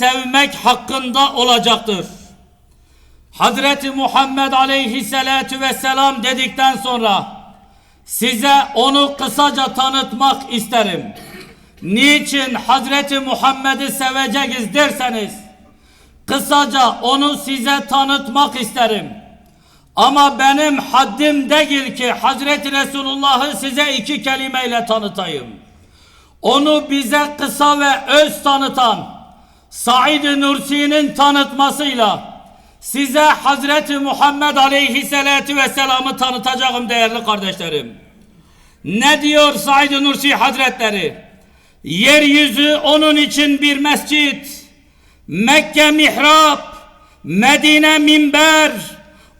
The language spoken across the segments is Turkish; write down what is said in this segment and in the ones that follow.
sevmek hakkında olacaktır. Hazreti Muhammed aleyhisselatu vesselam dedikten sonra size onu kısaca tanıtmak isterim. Niçin Hazreti Muhammed'i seveceğiz derseniz kısaca onu size tanıtmak isterim. Ama benim haddim değil ki Hazreti Resulullah'ı size iki kelimeyle tanıtayım. Onu bize kısa ve öz tanıtan Said Nursi'nin tanıtmasıyla size Hazreti Muhammed Aleyhisselatü Vesselam'ı tanıtacağım değerli kardeşlerim. Ne diyor Said Nursi Hazretleri? Yeryüzü onun için bir mescit, Mekke mihrap, Medine minber,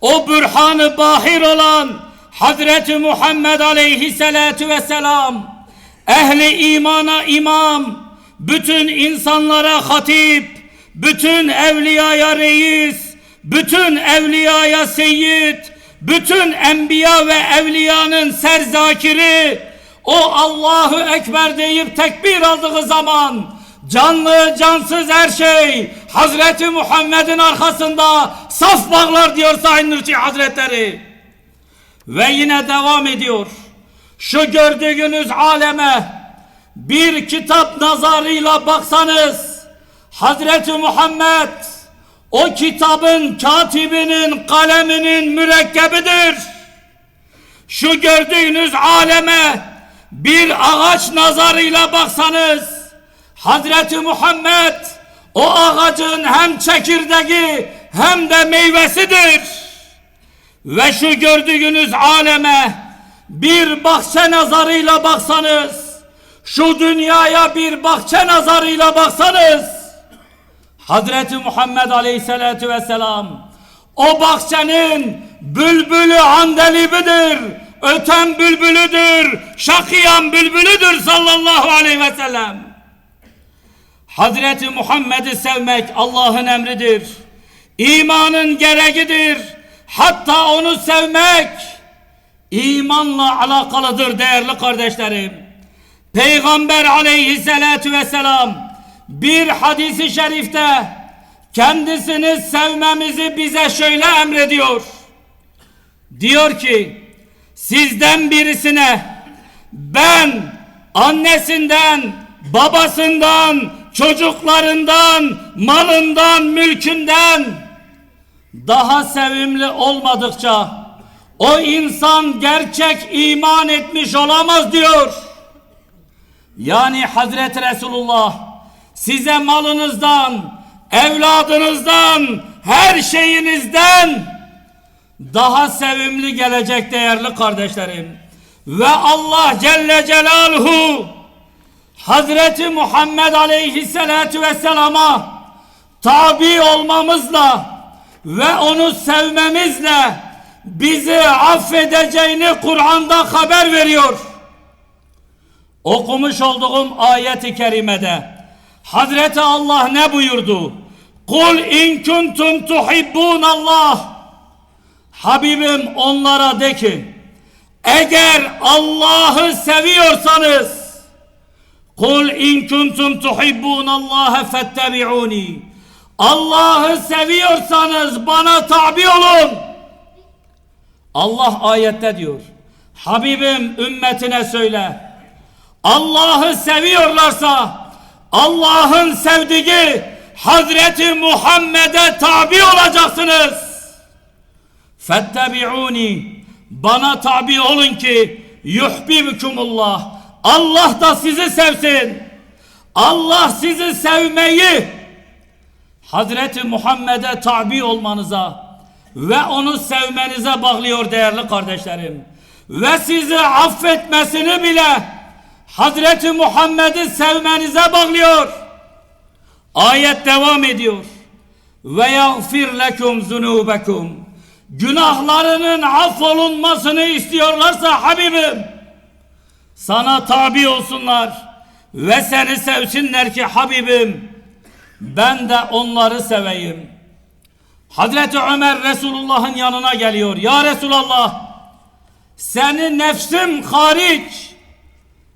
o bürhanı bahir olan Hazreti Muhammed Aleyhisselatü Vesselam, ehli imana imam, bütün insanlara hatip, bütün evliyaya reis, bütün evliyaya seyyid, bütün enbiya ve evliyanın serzakiri, o Allahu Ekber deyip tekbir aldığı zaman canlı cansız her şey Hazreti Muhammed'in arkasında saf bağlar diyor Said Nursi Hazretleri. Ve yine devam ediyor. Şu gördüğünüz aleme bir kitap nazarıyla baksanız Hazreti Muhammed o kitabın katibinin kaleminin mürekkebidir. Şu gördüğünüz aleme bir ağaç nazarıyla baksanız Hazreti Muhammed o ağacın hem çekirdeği hem de meyvesidir. Ve şu gördüğünüz aleme bir bahçe nazarıyla baksanız şu dünyaya bir bahçe nazarıyla baksanız Hazreti Muhammed Aleyhisselatü Vesselam o bahçenin bülbülü andelibidir, öten bülbülüdür, şakıyan bülbülüdür sallallahu aleyhi ve sellem. Hazreti Muhammed'i sevmek Allah'ın emridir. İmanın gereğidir. Hatta onu sevmek imanla alakalıdır değerli kardeşlerim. Peygamber aleyhissalatu vesselam bir hadisi şerifte kendisini sevmemizi bize şöyle emrediyor. Diyor ki sizden birisine ben annesinden, babasından, çocuklarından, malından, mülkünden daha sevimli olmadıkça o insan gerçek iman etmiş olamaz diyor. Yani Hazreti Resulullah size malınızdan, evladınızdan, her şeyinizden daha sevimli gelecek değerli kardeşlerim. Ve Allah Celle Celaluhu Hazreti Muhammed Aleyhisselatü Vesselam'a tabi olmamızla ve onu sevmemizle bizi affedeceğini Kur'an'da haber veriyor. Okumuş olduğum ayet-i kerimede Hazreti Allah ne buyurdu? Kul in kuntum tuhibbun Allah Habibim onlara de ki eğer Allah'ı seviyorsanız Kul in kuntum tuhibbun Allah fettebi'uni Allah'ı seviyorsanız bana tabi olun. Allah ayette diyor. Habibim ümmetine söyle. Allah'ı seviyorlarsa Allah'ın sevdiği Hazreti Muhammed'e tabi olacaksınız. Fettebi'uni bana tabi olun ki yuhbibkumullah Allah da sizi sevsin. Allah sizi sevmeyi Hazreti Muhammed'e tabi olmanıza ve onu sevmenize bağlıyor değerli kardeşlerim. Ve sizi affetmesini bile Hazreti Muhammed'i sevmenize bağlıyor. Ayet devam ediyor. Ve yagfir lekum zunubekum. Günahlarının affolunmasını istiyorlarsa Habibim sana tabi olsunlar ve seni sevsinler ki Habibim ben de onları seveyim. Hazreti Ömer Resulullah'ın yanına geliyor. Ya Resulallah seni nefsim hariç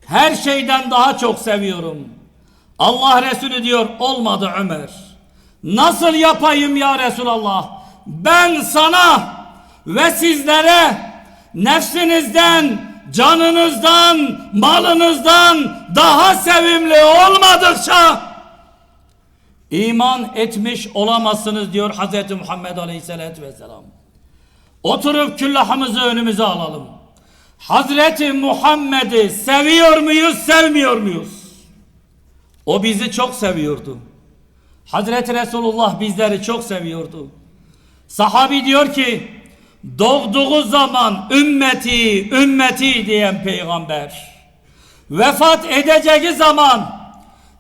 her şeyden daha çok seviyorum. Allah Resulü diyor olmadı Ömer. Nasıl yapayım ya Resulallah? Ben sana ve sizlere nefsinizden, canınızdan, malınızdan daha sevimli olmadıkça iman etmiş olamazsınız diyor Hz. Muhammed Aleyhisselatü Vesselam. Oturup küllahımızı önümüze alalım. Hazreti Muhammed'i seviyor muyuz, sevmiyor muyuz? O bizi çok seviyordu. Hazreti Resulullah bizleri çok seviyordu. Sahabi diyor ki, doğduğu zaman ümmeti, ümmeti diyen peygamber, vefat edeceği zaman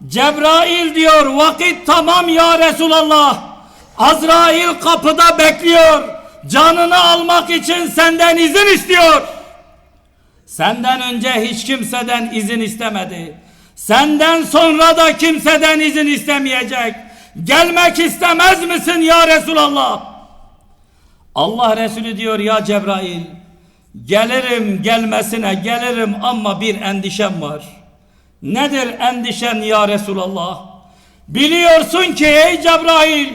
Cebrail diyor vakit tamam ya Resulallah. Azrail kapıda bekliyor. Canını almak için senden izin istiyor. Senden önce hiç kimseden izin istemedi. Senden sonra da kimseden izin istemeyecek. Gelmek istemez misin ya Resulallah? Allah Resulü diyor ya Cebrail. Gelirim gelmesine gelirim ama bir endişem var. Nedir endişen ya Resulallah? Biliyorsun ki ey Cebrail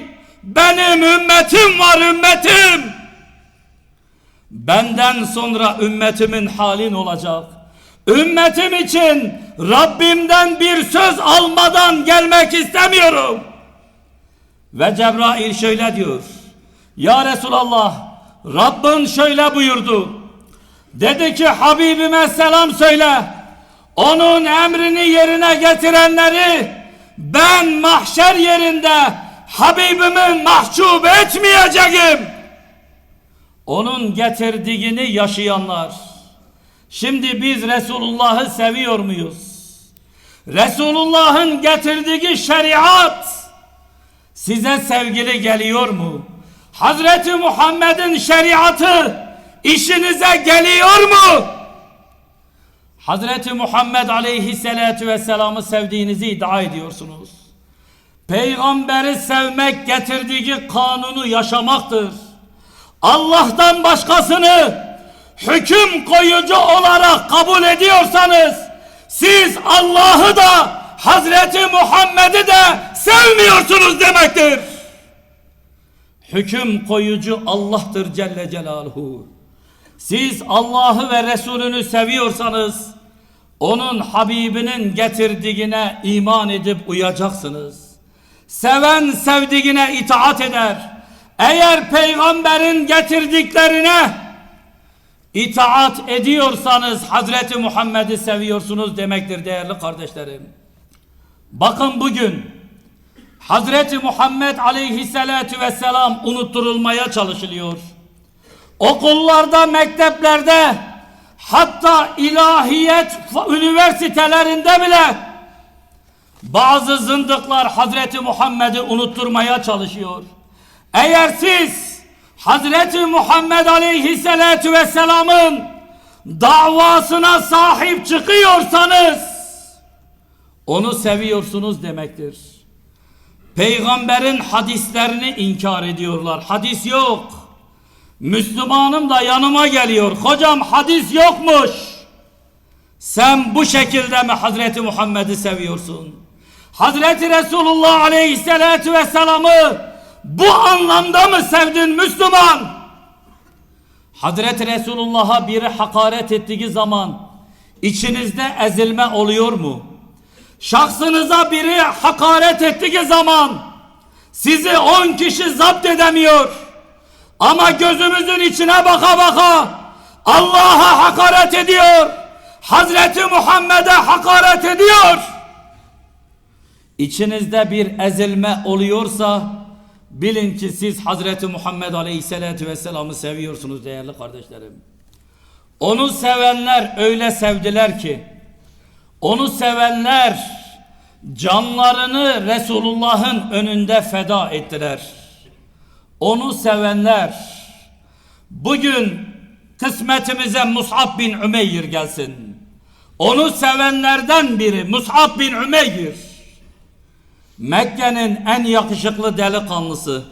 benim ümmetim var ümmetim. Benden sonra ümmetimin halin olacak. Ümmetim için Rabbimden bir söz almadan gelmek istemiyorum. Ve Cebrail şöyle diyor. Ya Resulallah Rabbin şöyle buyurdu. Dedi ki Habibime selam söyle. Onun emrini yerine getirenleri ben mahşer yerinde Habibimi mahcup etmeyeceğim. Onun getirdiğini yaşayanlar. Şimdi biz Resulullah'ı seviyor muyuz? Resulullah'ın getirdiği şeriat size sevgili geliyor mu? Hazreti Muhammed'in şeriatı işinize geliyor mu? Hazreti Muhammed aleyhisselatu vesselam'ı sevdiğinizi iddia ediyorsunuz. Peygamberi sevmek getirdiği kanunu yaşamaktır. Allah'tan başkasını hüküm koyucu olarak kabul ediyorsanız siz Allah'ı da Hazreti Muhammed'i de sevmiyorsunuz demektir. Hüküm koyucu Allah'tır Celle Celaluhu. Siz Allah'ı ve Resulünü seviyorsanız onun Habibinin getirdiğine iman edip uyacaksınız. Seven sevdiğine itaat eder. Eğer peygamberin getirdiklerine itaat ediyorsanız Hazreti Muhammed'i seviyorsunuz demektir değerli kardeşlerim. Bakın bugün Hazreti Muhammed aleyhissalatu vesselam unutturulmaya çalışılıyor. Okullarda, mekteplerde hatta ilahiyet üniversitelerinde bile bazı zındıklar Hazreti Muhammed'i unutturmaya çalışıyor. Eğer siz Hazreti Muhammed Aleyhisselatü Vesselam'ın davasına sahip çıkıyorsanız onu seviyorsunuz demektir. Peygamberin hadislerini inkar ediyorlar. Hadis yok. Müslümanım da yanıma geliyor. Hocam hadis yokmuş. Sen bu şekilde mi Hazreti Muhammed'i seviyorsun? Hazreti Resulullah Aleyhisselatü Vesselam'ı bu anlamda mı sevdin Müslüman? Hazreti Resulullah'a biri hakaret ettiği zaman içinizde ezilme oluyor mu? Şahsınıza biri hakaret ettiği zaman sizi on kişi zapt edemiyor. Ama gözümüzün içine baka baka Allah'a hakaret ediyor. Hazreti Muhammed'e hakaret ediyor. İçinizde bir ezilme oluyorsa bilin ki siz Hazreti Muhammed Aleyhisselatü Vesselam'ı seviyorsunuz değerli kardeşlerim. Onu sevenler öyle sevdiler ki onu sevenler canlarını Resulullah'ın önünde feda ettiler. Onu sevenler bugün kısmetimize Mus'ab bin Ümeyr gelsin. Onu sevenlerden biri Mus'ab bin Ümeyr. Mekke'nin en yakışıklı delikanlısı.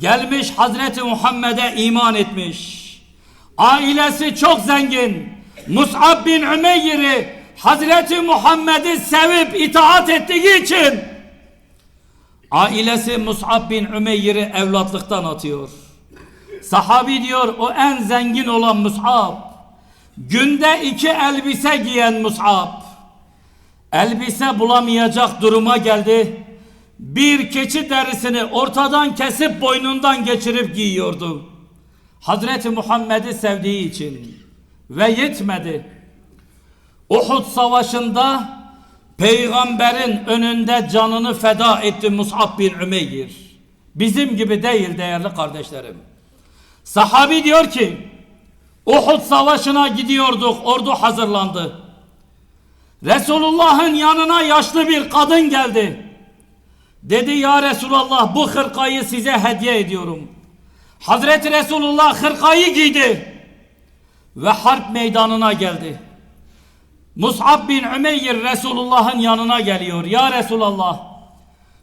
Gelmiş Hazreti Muhammed'e iman etmiş. Ailesi çok zengin. Mus'ab bin Ümeyr'i Hazreti Muhammed'i sevip itaat ettiği için Ailesi Mus'ab bin Ümeyr'i evlatlıktan atıyor. Sahabi diyor o en zengin olan Mus'ab. Günde iki elbise giyen Mus'ab. Elbise bulamayacak duruma geldi. Bir keçi derisini ortadan kesip boynundan geçirip giyiyordu. Hazreti Muhammed'i sevdiği için ve yetmedi. Uhud savaşında peygamberin önünde canını feda etti Mus'ab bin Ümeyr. Bizim gibi değil değerli kardeşlerim. Sahabi diyor ki Uhud savaşına gidiyorduk ordu hazırlandı. Resulullah'ın yanına yaşlı bir kadın geldi. Dedi ya Resulallah bu hırkayı size hediye ediyorum. Hazreti Resulullah hırkayı giydi ve harp meydanına geldi. Mus'ab bin Ümeyr Resulullah'ın yanına geliyor. Ya Resulallah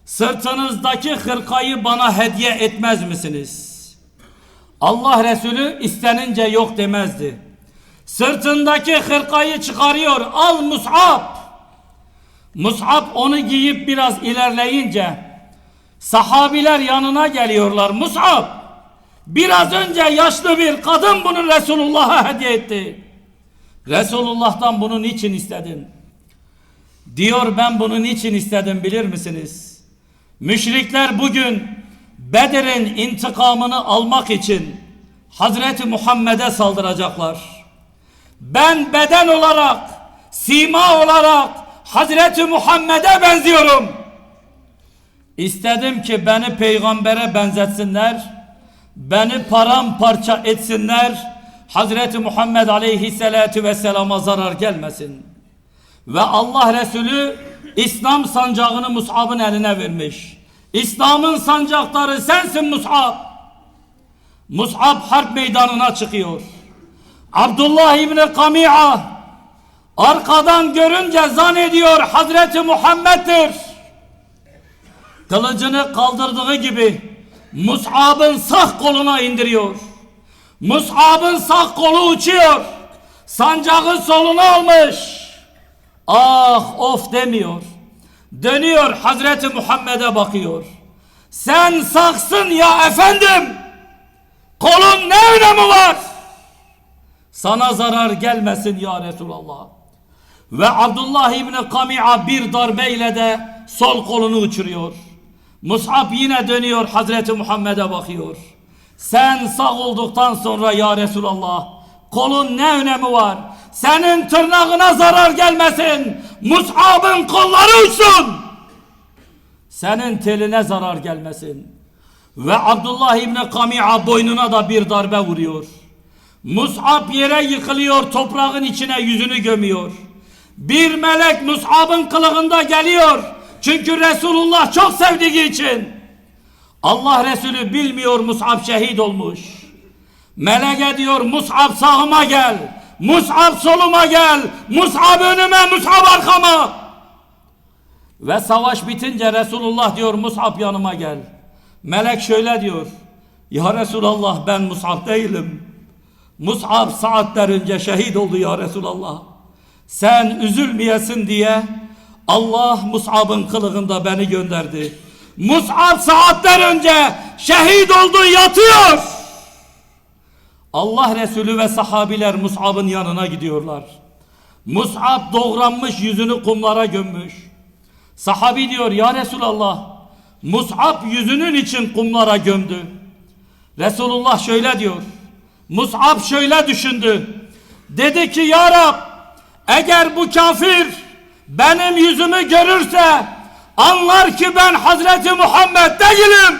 sırtınızdaki hırkayı bana hediye etmez misiniz? Allah Resulü istenince yok demezdi. Sırtındaki hırkayı çıkarıyor. Al Mus'ab. Mus'ab onu giyip biraz ilerleyince sahabiler yanına geliyorlar. Mus'ab biraz önce yaşlı bir kadın bunu Resulullah'a hediye etti. Resulullah'tan bunun için istedin? Diyor ben bunun için istedim bilir misiniz? Müşrikler bugün Bedir'in intikamını almak için Hazreti Muhammed'e saldıracaklar. Ben beden olarak, sima olarak Hazreti Muhammed'e benziyorum. İstedim ki beni peygambere benzetsinler, beni paramparça etsinler, Hazreti Muhammed aleyhisselatu vesselama zarar gelmesin. Ve Allah Resulü İslam sancağını Mus'ab'ın eline vermiş. İslam'ın sancakları sensin Mus'ab. Mus'ab harp meydanına çıkıyor. Abdullah İbni Kami'a arkadan görünce zannediyor Hazreti Muhammed'dir. Kılıcını kaldırdığı gibi Mus'ab'ın sağ koluna indiriyor. Mus'ab'ın sağ kolu uçuyor. Sancağı soluna almış. Ah of demiyor. Dönüyor Hazreti Muhammed'e bakıyor. Sen saksın ya efendim. Kolun ne önemi var? Sana zarar gelmesin ya Resulallah. Ve Abdullah İbni Kami'a bir darbeyle de sol kolunu uçuruyor. Mus'ab yine dönüyor Hazreti Muhammed'e bakıyor. Sen sağ olduktan sonra ya Resulallah kolun ne önemi var? Senin tırnağına zarar gelmesin. Mus'ab'ın kolları uçsun. Senin teline zarar gelmesin. Ve Abdullah İbni Kami'a boynuna da bir darbe vuruyor. Mus'ab yere yıkılıyor, toprağın içine yüzünü gömüyor. Bir melek Mus'ab'ın kılığında geliyor. Çünkü Resulullah çok sevdiği için. Allah Resulü bilmiyor Mus'ab şehit olmuş. Meleke diyor Mus'ab sağıma gel. Mus'ab soluma gel. Mus'ab önüme, Mus'ab arkama. Ve savaş bitince Resulullah diyor Mus'ab yanıma gel. Melek şöyle diyor. Ya Resulallah ben Mus'ab değilim. Mus'ab saatler önce şehit oldu ya Resulallah. Sen üzülmeyesin diye Allah Mus'ab'ın kılığında beni gönderdi. Mus'ab saatler önce şehit oldu yatıyor. Allah Resulü ve sahabiler Mus'ab'ın yanına gidiyorlar. Mus'ab doğranmış yüzünü kumlara gömmüş. Sahabi diyor ya Resulallah Mus'ab yüzünün için kumlara gömdü. Resulullah şöyle diyor. Mus'ab şöyle düşündü. Dedi ki ya Rab eğer bu kafir benim yüzümü görürse anlar ki ben Hazreti Muhammed değilim.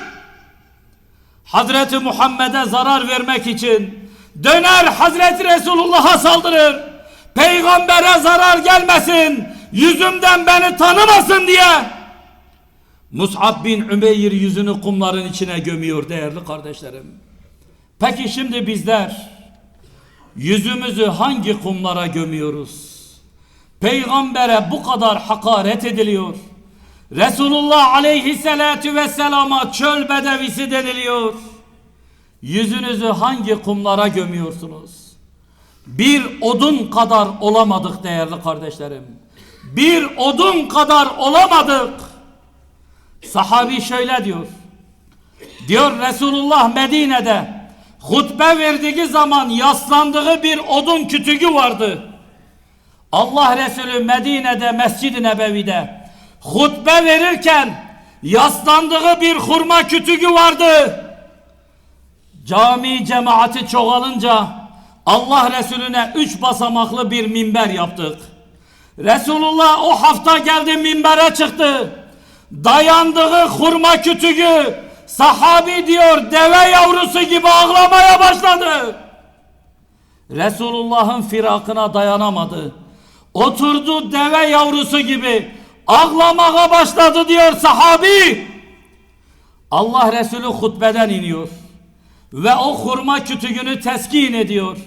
Hazreti Muhammed'e zarar vermek için döner Hazreti Resulullah'a saldırır. Peygambere zarar gelmesin, yüzümden beni tanımasın diye. Mus'ab bin Ümeyr yüzünü kumların içine gömüyor değerli kardeşlerim. Peki şimdi bizler yüzümüzü hangi kumlara gömüyoruz? Peygambere bu kadar hakaret ediliyor. Resulullah aleyhissalatu vesselama çöl bedevisi deniliyor. Yüzünüzü hangi kumlara gömüyorsunuz? Bir odun kadar olamadık değerli kardeşlerim. Bir odun kadar olamadık. Sahabi şöyle diyor. Diyor Resulullah Medine'de hutbe verdiği zaman yaslandığı bir odun kütüğü vardı. Allah Resulü Medine'de Mescid-i Nebevi'de hutbe verirken yaslandığı bir hurma kütüğü vardı. Cami cemaati çoğalınca Allah Resulüne üç basamaklı bir minber yaptık. Resulullah o hafta geldi minbere çıktı. Dayandığı hurma kütüğü sahabi diyor deve yavrusu gibi ağlamaya başladı. Resulullah'ın firakına dayanamadı. Oturdu deve yavrusu gibi ağlamaya başladı diyor sahabi. Allah Resulü hutbeden iniyor. Ve o hurma kütüğünü teskin ediyor.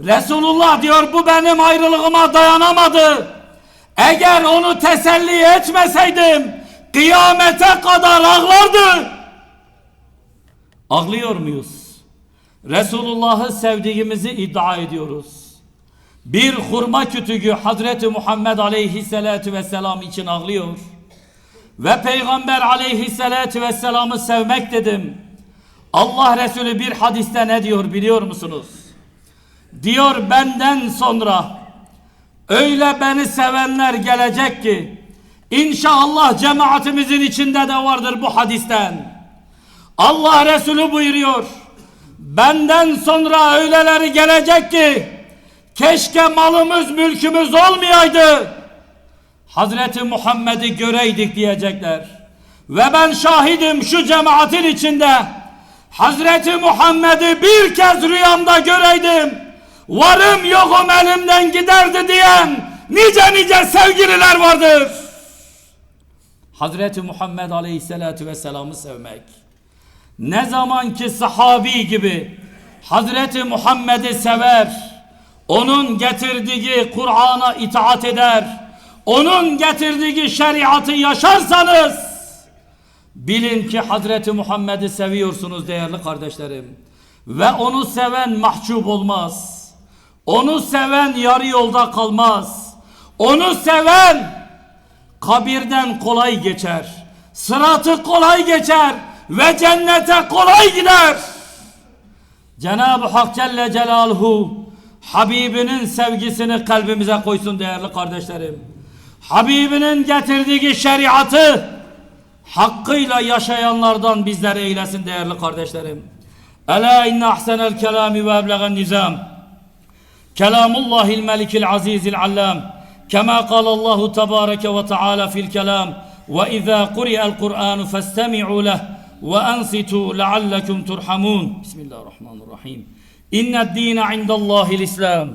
Resulullah diyor bu benim ayrılığıma dayanamadı. Eğer onu teselli etmeseydim kıyamete kadar ağlardı. Ağlıyor muyuz? Resulullah'ı sevdiğimizi iddia ediyoruz. Bir hurma kütüğü Hazreti Muhammed Aleyhisselatü Vesselam için ağlıyor. Ve Peygamber Aleyhisselatü Vesselam'ı sevmek dedim. Allah Resulü bir hadiste ne diyor biliyor musunuz? Diyor benden sonra öyle beni sevenler gelecek ki inşallah cemaatimizin içinde de vardır bu hadisten. Allah Resulü buyuruyor. Benden sonra öyleleri gelecek ki keşke malımız mülkümüz olmayaydı. Hazreti Muhammed'i göreydik diyecekler. Ve ben şahidim şu cemaatin içinde Hazreti Muhammed'i bir kez rüyamda göreydim. Varım yokum elimden giderdi diyen nice nice sevgililer vardır. Hazreti Muhammed Aleyhisselatü Vesselam'ı sevmek. Ne zaman ki sahabi gibi Hazreti Muhammed'i sever, onun getirdiği Kur'an'a itaat eder, onun getirdiği şeriatı yaşarsanız bilin ki Hazreti Muhammed'i seviyorsunuz değerli kardeşlerim. Ve onu seven mahcup olmaz. Onu seven yarı yolda kalmaz. Onu seven kabirden kolay geçer. Sıratı kolay geçer ve cennete kolay gider. Cenab-ı Hak Celle Celaluhu Habibinin sevgisini kalbimize koysun değerli kardeşlerim. Habibinin getirdiği şeriatı hakkıyla yaşayanlardan bizleri eylesin değerli kardeşlerim. Ela inne ahsenel kelami ve eblegan nizam. Kelamullahil melikil azizil allam. Kema kalallahu tebareke ve teala fil kelam. Ve izâ kuri'el Kur'anu festemi'u leh ve ensitu leallekum turhamun. Bismillahirrahmanirrahim. İnned dîne indallâhil islam.